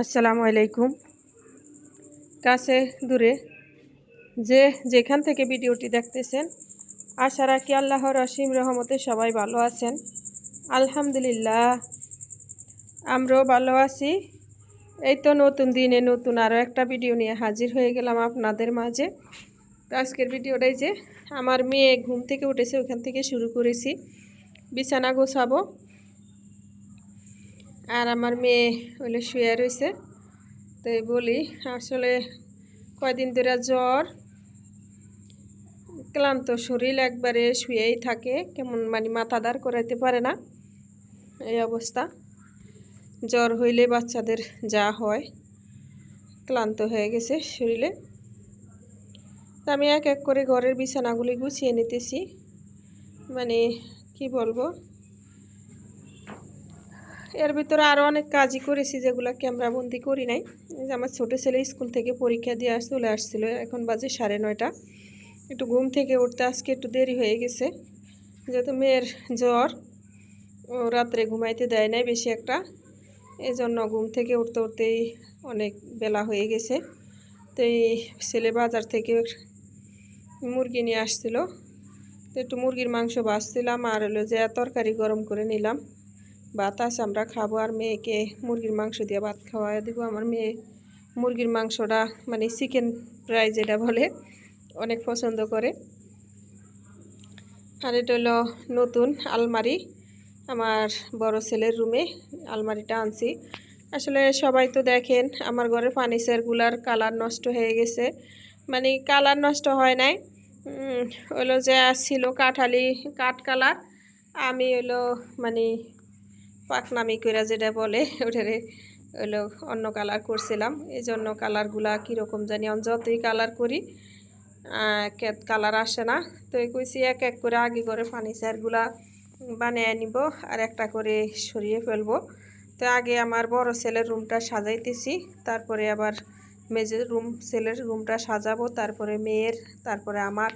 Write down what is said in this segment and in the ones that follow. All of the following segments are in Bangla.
আসসালামু আলাইকুম। কাছে দূরে যে যেখান থেকে ভিডিওটি দেখতেছেন, আশা রাখি আল্লাহর অসীম রহমতে সবাই ভালো আছেন। আলহামদুলিল্লাহ, আমরাও ভালো আছি। এই তো নতুন দিনে নতুন আরও একটা ভিডিও নিয়ে হাজির হয়ে গেলাম আপনাদের মাঝে। তো আজকের ভিডিওটাই যে, আমার মেয়ে ঘুম থেকে উঠেছে, ওখান থেকে শুরু করেছি। বিছানা গোছাবো। আর আমার মেয়ে হলে শুয়ে রয়েছে তো বলি, আসলে কয়দিন ধরে জ্বর, ক্লান্ত শরীর একবারে শুয়েই থাকে, কেমন মানে মাথা দাঁড় করাইতে পারে না। এই অবস্থা। জ্বর হইলে বাচ্চাদের যা হয়, ক্লান্ত হয়ে গেছে শরীরে। আমি এক এক করে ঘরের বিছানাগুলি গুছিয়ে নিতেছি। মানে কি বলব এর ভিতরে আরও অনেক কাজই করেছি যেগুলো ক্যামেরাবন্দি করি নাই। যে আমার ছোটো ছেলে স্কুল থেকে পরীক্ষা দিয়ে চলে আসছিল, এখন বাজে সাড়ে নয়টা। একটু ঘুম থেকে উঠতে আজকে একটু দেরি হয়ে গেছে। যেহেতু মেয়ের জ্বর, ও রাত্রে ঘুমাইতে দেয় নাই বেশি একটা। এই জন্য ঘুম থেকে উঠতে উঠতেই অনেক বেলা হয়ে গেছে। তো এই ছেলে বাজার থেকে মুরগি নিয়ে আসছিল। তো একটু মুরগির মাংস বাছছিলাম আর হলো যে তরকারি গরম করে নিলাম। ভাত আছে আমরা খাব আর মেয়েকে মুরগির মাংস দিয়ে ভাত খাওয়াই দিব। আমার মেয়ে মুরগির মাংসটা মানে চিকেন ফ্রাই যেটা বলে, অনেক পছন্দ করে। আর এটা হলো নতুন আলমারি আমার বড় ছেলের রুমে আলমারিটা আনছি। আসলে সবাই তো দেখেন, আমার ঘরে ফার্নিচারগুলার কালার নষ্ট হয়ে গেছে। মানে কালার নষ্ট হয় নাই। হলো যে ছিল কাঠালি, কাঠ কালার আমি হলো মানে পাকনামি করে যেটা বলে, ওটারে হলো অন্য কালার করছিলাম। এই জন্য কালারগুলা কীরকম জানি, আমি যতই কালার করি কালার আসে না। তো কইছি এক এক করে আগে করে ফার্নিচারগুলা বানিয়ে নিব আর একটা করে সরিয়ে ফেলব। তো আগে আমার বড় ছেলের রুমটা সাজাইতেছি, তারপরে আবার মেজের রুম ছেলের রুমটা সাজাবো, তারপরে মেয়ের, তারপরে আমার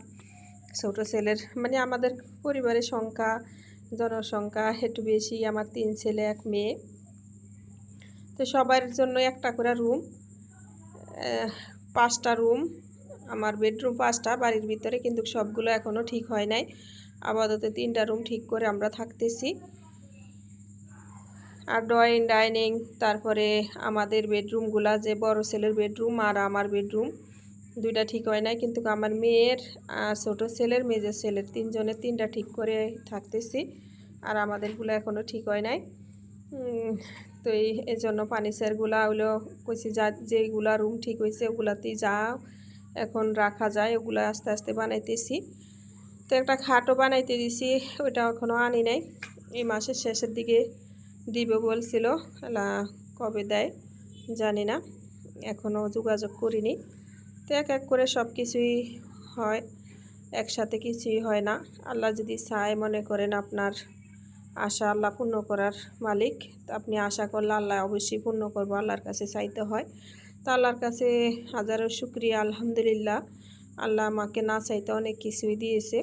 ছোট ছেলের মানে আমাদের পরিবারের সংখ্যা জনসংখ্যা একটু বেশি, আমার তিন ছেলে, এক মেয়ে। তো সবার জন্য একটা করে রুম পাঁচটা রুম আমার বেডরুম পাঁচটা, বাড়ির ভিতরে, কিন্তু সবগুলো এখনও ঠিক হয় নাই। আপাতত তিনটা রুম ঠিক করে আমরা থাকতেছি। আর ড্রয়িং ডাইনিং তারপরে আমাদের বেডরুমগুলা যে বড় ছেলের বেডরুম আর আমার বেডরুম দুইটা ঠিক হয় নাই, কিন্তু আমার মেয়ের ছোট ছেলের, মেজের ছেলের তিনজনের তিনটা ঠিক করে থাকতেছি আর আমাদেরগুলো এখনও ঠিক হয় নাই। তো এই জন্য ফার্নিচারগুলা হলো কইছি যা, যেগুলা রুম ঠিক হয়েছে ওগুলাতেই যা এখন রাখা যায়, ওগুলো আস্তে আস্তে বানাইতেছি। তো একটা খাটও বানাইতে দিছি ওইটা এখনও আনি নাই। এই মাসের শেষের দিকে দিবে বলছিল কবে দেয় জানি না এখনও যোগাযোগ করিনি। তো এক এক করে সব কিছুই হয়, একসাথে কিছুই হয় না। আল্লাহ যদি চায় মনে করেন আপনার আশা আল্লাহ পূর্ণ করার মালিক আপনি আশা করলে আল্লাহ অবশ্যই পূর্ণ করব, আল্লাহর কাছে চাইতে হয়। তো আল্লাহর কাছে হাজারো শুক্রিয়া, আলহামদুলিল্লাহ। আল্লাহ আমাকে না চাইতে অনেক কিছুই দিয়েছে।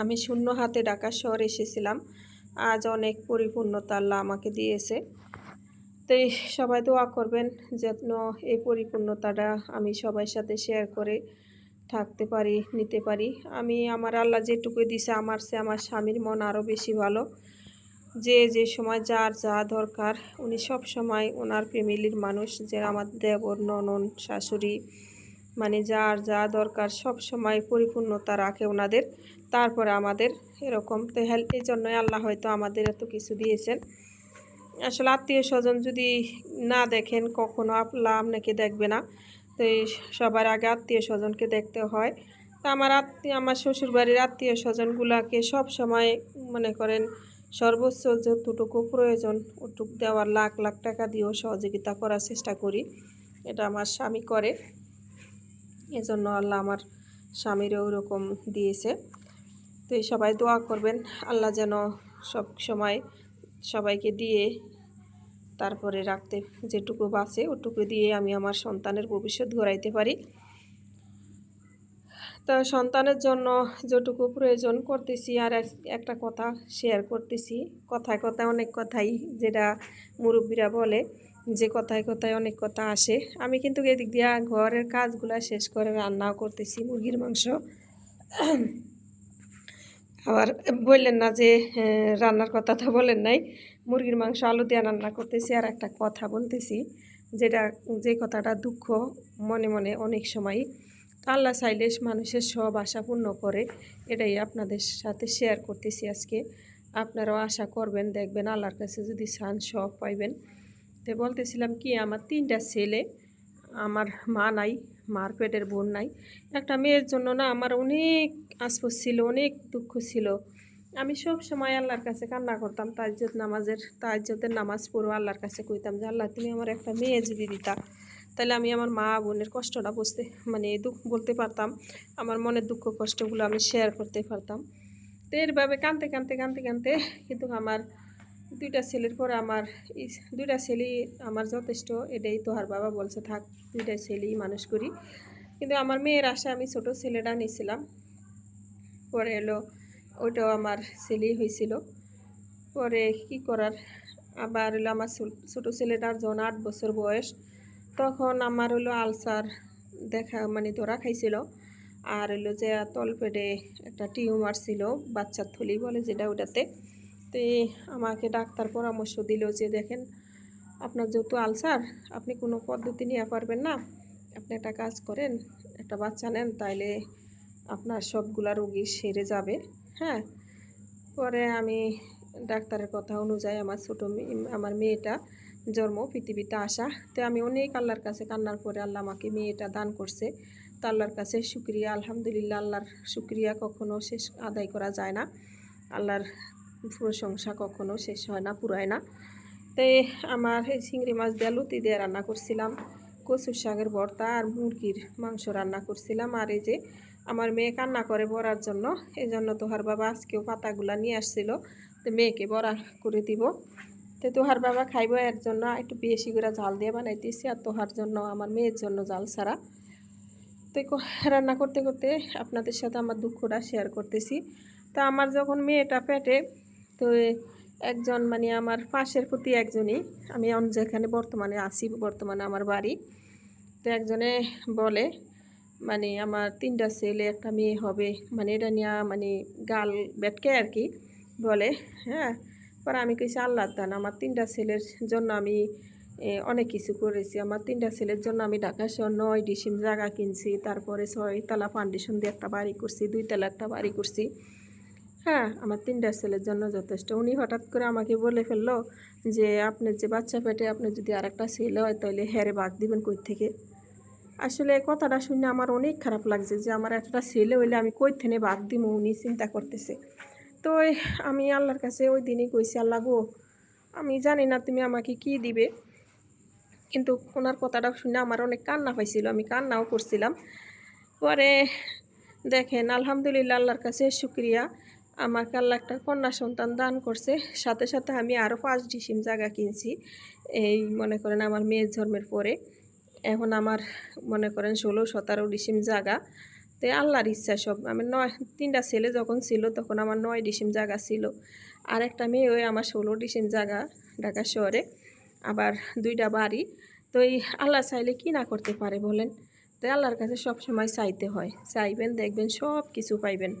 আমি শূন্য হাতে ঢাকা শহর এসেছিলাম। আজ অনেক পরিপূর্ণতা আল্লাহ আমাকে দিয়েছে। তো সবাই দোয়া করবেন যেন এই পরিপূর্ণতাটা আমি সবার সাথে শেয়ার করে থাকতে পারি, নিতে পারি। আমি আমার আল্লাহ যেটুকু দিছে, আমার সে আমার স্বামীর মন আরও বেশি ভালো। যে যে সময় যার যা দরকার, উনি সব সময় ওনার ফ্যামিলির মানুষ, যে আমার দেবর, ননন, শাশুড়ি মানে যার যা দরকার, সব সময় পরিপূর্ণতা রাখে ওনাদের। তারপরে আমাদের এরকম। তো হেল্প এই জন্যই আল্লাহ হয়তো আমাদের এত কিছু দিয়েছেন। আসলে আত্মীয় স্বজন যদি না দেখেন কখনো আপলা আপনাকে দেখবে না। তো সবার আগে আত্মীয় স্বজনকে দেখতে হয়। তা আমার আত্মীয় আমার শ্বশুরবাড়ির আত্মীয় স্বজনগুলাকে সব সময় মনে করেন সর্বোচ্চ যতটুকু প্রয়োজন ওটুক দেওয়ার লাখ লাখ টাকা দিয়েও সহযোগিতা করার চেষ্টা করি। এটা আমার স্বামী করে। এজন্য আল্লাহ আমার স্বামীরও ওরকম দিয়েছে। তো এই সবাই দোয়া করবেন। আল্লাহ যেন সব সময় সবাইকে দিয়ে তারপরে রাখতে যেটুকু বাঁচে, ওটুকু দিয়ে আমি আমার সন্তানের ভবিষ্যৎ গড়াইতে পারি। তো সন্তানের জন্য যেটুকু প্রয়োজন করতেছি আর একটা কথা শেয়ার করতেছি। কথায় কথায় অনেক কথাই যেটা মুরব্বীরা বলে, যে কথায় কথায় অনেক কথা আসে। আমি কিন্তু এদিক দিয়ে ঘরের কাজগুলা শেষ করে রান্নাও করতেছি, মুরগির মাংস। আবার বললেন না যে রান্নার কথা তো বলেন নাই। মুরগির মাংস আলু দিয়ে রান্না করতেছি আর একটা কথা বলতেছি, যেটা, যে কথাটা দুঃখ মনে মনে অনেক সময়। আল্লাহ চাইলে মানুষের সব আশা পূর্ণ করে, এটাই আপনাদের সাথে শেয়ার করতেছি আজকে। আপনারাও আশা করবেন, দেখবেন আল্লাহর কাছে যদি চান সব পাইবেন। তো বলতেছিলাম কি, আমার তিনটা ছেলে, আমার মা নাই মার পেটের বোন নাই। একটা মেয়ের জন্য না আমার অনেক আশফোস ছিল, অনেক দুঃখ ছিল। আমি সব সময় আল্লাহর কাছে কান্না করতাম তাজ্জত নামাজের তাজ্জতের নামাজ পড়ো, আল্লাহর কাছে কইতাম যে, আল্লাহ, তুমি আমার একটা মেয়ে যদি দিতা তাহলে আমি আমার মা বোনের কষ্টটা বুঝতে মানে দুঃখ বলতে পারতাম। আমার মনের দুঃখ কষ্টগুলো আমি শেয়ার করতে পারতাম। তো এরভাবে কানতে কানতে কানতে কানতে কিন্তু আমার দুইটা ছেলের পর আমার দুইটা ছেলেই আমার যথেষ্ট, এটাই তোহার বাবা বলছে, থাক, দুইটা ছেলেই মানুষ করি। কিন্তু আমার মেয়ের আশা আমি ছোট ছেলেটা নিয়েছিলাম। পরে এলো, ওইটাও আমার ছেলেই হয়েছিল। পরে কি করার? আবার হলো আমার ছোট- ছেলেটার যখন আট বছর বয়স, তখন আমার হলো আলসার দেখা মানে ধরা খাইছিল। আর হলো যে তলপেটে একটা টিউমার ছিল, বাচ্চার থলি বলে যেটা ওটাতে। তো আমাকে ডাক্তার পরামর্শ দিল যে, দেখেন, আপনার যেহেতু আলসার, আপনি কোনো পদ্ধতি নিয়ে পারবেন না। আপনি একটা কাজ করেন, একটা বাচ্চা নেন, তাইলে আপনার সবগুলা রোগী সেরে যাবে। হ্যাঁ পরে আমি ডাক্তারের কথা অনুযায়ী আমার ছোটো আমার মেয়েটা জন্ম পৃথিবীতে আসা। তো আমি অনেক আল্লাহর কাছে কান্নার পরে আল্লাহ আমাকে মেয়েটা দান করছে। তো আল্লাহর কাছে শুক্রিয়া, আলহামদুলিল্লাহ, আল্লাহর শুক্রিয়া কখনো শেষ আদায় করা যায় না। আল্লাহর প্রশংসা কখনো শেষ হয় না, পুরায় না। তাই আমার এই চিংড়ি মাছ দিয়ে লুতি দিয়ে রান্না করছিলাম, কচুর শাকের ভর্তা আর মুরগির মাংস রান্না করছিলাম। আর এই যে আমার মেয়ে কান্না করে বড়ার জন্য এই জন্য তোহার বাবা আজকেও পাতাগুলা নিয়ে আসছিল। তো মেয়েকে বড়া করে দিব। তো তোহার বাবা খাইব এর জন্য একটু বেশি করে জাল দিয়ে বানাইতেছি, আর তোহার জন্য আমার মেয়ের জন্য জাল ছাড়া। তো রান্না করতে করতে আপনাদের সাথে আমার দুঃখটা শেয়ার করতেছি। তা আমার যখন মেয়েটা পেটে তো একজন মানে আমার পাশের প্রতি একজনই। আমি যেখানে বর্তমানে আছি, বর্তমানে আমার বাড়ি। তো একজনে বলে মানে আমার তিনটা ছেলে, একটা মেয়ে হবে। মানে এটা নিয়ে মানে গাল বেটকে আর কি। বলে হ্যাঁ পরে আমি কইছি, আল্লাহ দান, আমার তিনটা ছেলের জন্য আমি অনেক কিছু করেছি। আমার তিনটা ছেলের জন্য আমি ঢাকা শহর নয় ডিসিম জায়গা কিনছি, তারপরে ছয় তালা ফাউন্ডেশন দিয়ে একটা বাড়ি করছি দুই তালা একটা বাড়ি করছি। হ্যাঁ আমার তিনটা ছেলের জন্য যথেষ্ট। উনি হঠাৎ করে আমাকে বলে ফেলল যে, আপনার যে বাচ্চা পেটে আপনি যদি আর একটা ছেলে হয় তাহলে হ্যারে বাঘ দিবেন কই থেকে? আসলে কথাটা শুনে আমার অনেক খারাপ লাগছে যে, আমার একটা ছেলে হইলে আমি কই থেকে বাঘ দিব উনি চিন্তা করতেছে। তো আমি আল্লাহর কাছে ওই দিনই কইছি, আল্লাহ গো, আমি জানি না তুমি আমাকে কি দিবে। কিন্তু ওনার কথাটা শুনে আমার অনেক কান্না পাইছিল, আমি কান্নাও করছিলাম। পরে দেখেন, আলহামদুলিল্লাহ, আল্লাহর কাছে শুক্রিয়া। আমাকে আল্লাহ একটা কন্যা সন্তান দান করছে। সাথে সাথে আমি আরও পাঁচ ডিসিম জায়গা কিনছি, এই মনে করেন আমার মেয়ের জন্মের পরে। এখন আমার মনে করেন ষোলো, সতেরো ডিসিম জায়গা। তো আল্লাহর ইচ্ছা সব আমার নয়, তিনটা ছেলে যখন ছিল তখন আমার নয় ডিসিম জায়গা ছিল। আর একটা মেয়ে ওই আমার ষোলো ডিসিম জায়গা ঢাকা শহরে, আবার দুইটা বাড়ি। তো এই আল্লাহ চাইলে কি না করতে পারে বলেন? তো আল্লাহর কাছে সব সময় চাইতে হয়। চাইবেন, দেখবেন সব কিছু পাইবেন।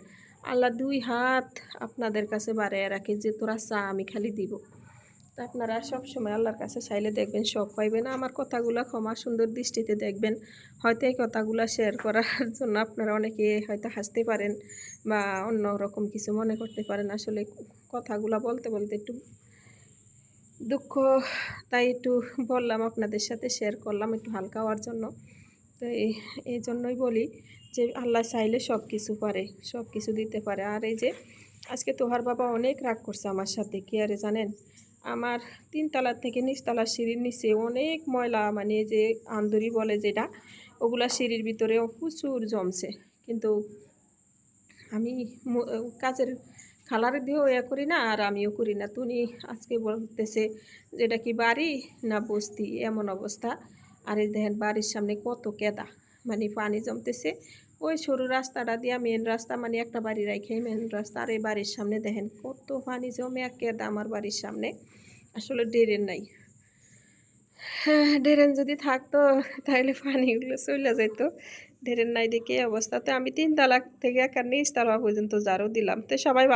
আল্লাহ দুই হাত আপনাদের কাছে বাড়াইয়া রাখে যে তোরা চা আমি খালি দিব। তো আপনারা সব সময় আল্লাহর কাছে চাইলে দেখবেন সব পাইবেন। আমার কথাগুলো ক্ষমা সুন্দর দৃষ্টিতে দেখবেন। হয়তো এই কথাগুলো শেয়ার করার জন্য আপনারা অনেকে হয়তো হাসতে পারেন বা অন্য রকম কিছু মনে করতে পারেন। আসলে কথাগুলো বলতে বলতে একটু দুঃখ, তাই একটু বললাম, আপনাদের সাথে শেয়ার করলাম একটু হালকা হওয়ার জন্য। তো এই জন্যই বলি যে আল্লাহ চাইলে সব কিছু পারে সব কিছু দিতে পারে। আর এই যে আজকে তোহার বাবা অনেক রাগ করছে আমার সাথে, কি আরে জানেন? আমার তিনতলার থেকে নিচতলার সিঁড়ির নিচে অনেক ময়লা মানে যে আন্দুরি বলে যেটা, ওগুলা সিঁড়ির ভিতরে প্রচুর জমছে। কিন্তু আমি কাজের খালারে দিয়েও ইয়ে করি না, আর আমিও করি না। তুমি আজকে বলতেছে যেটা কি বাড়ি না বস্তি? এমন অবস্থা। আর এই দেখেন বাড়ির সামনে কত কেদা। মানে পানি জমতেছে। ওই সরু রাস্তাটা দিয়া মেন রাস্তা মানে একটা বাড়ি রাখে মেন রাস্তা। আর এই বাড়ির সামনে দেখেন কত পানি জমে আর কেদা আমার বাড়ির সামনে। আসলে ড্রেন নাই। হ্যাঁ ড্রেন যদি থাকতো তাহলে পানিগুলো চলে যেত ড্রেন নাই দেখে অবস্থা। তো আমি তালাক থেকে একার নিচ তালা পর্যন্ত জারও দিলাম। তো সবাই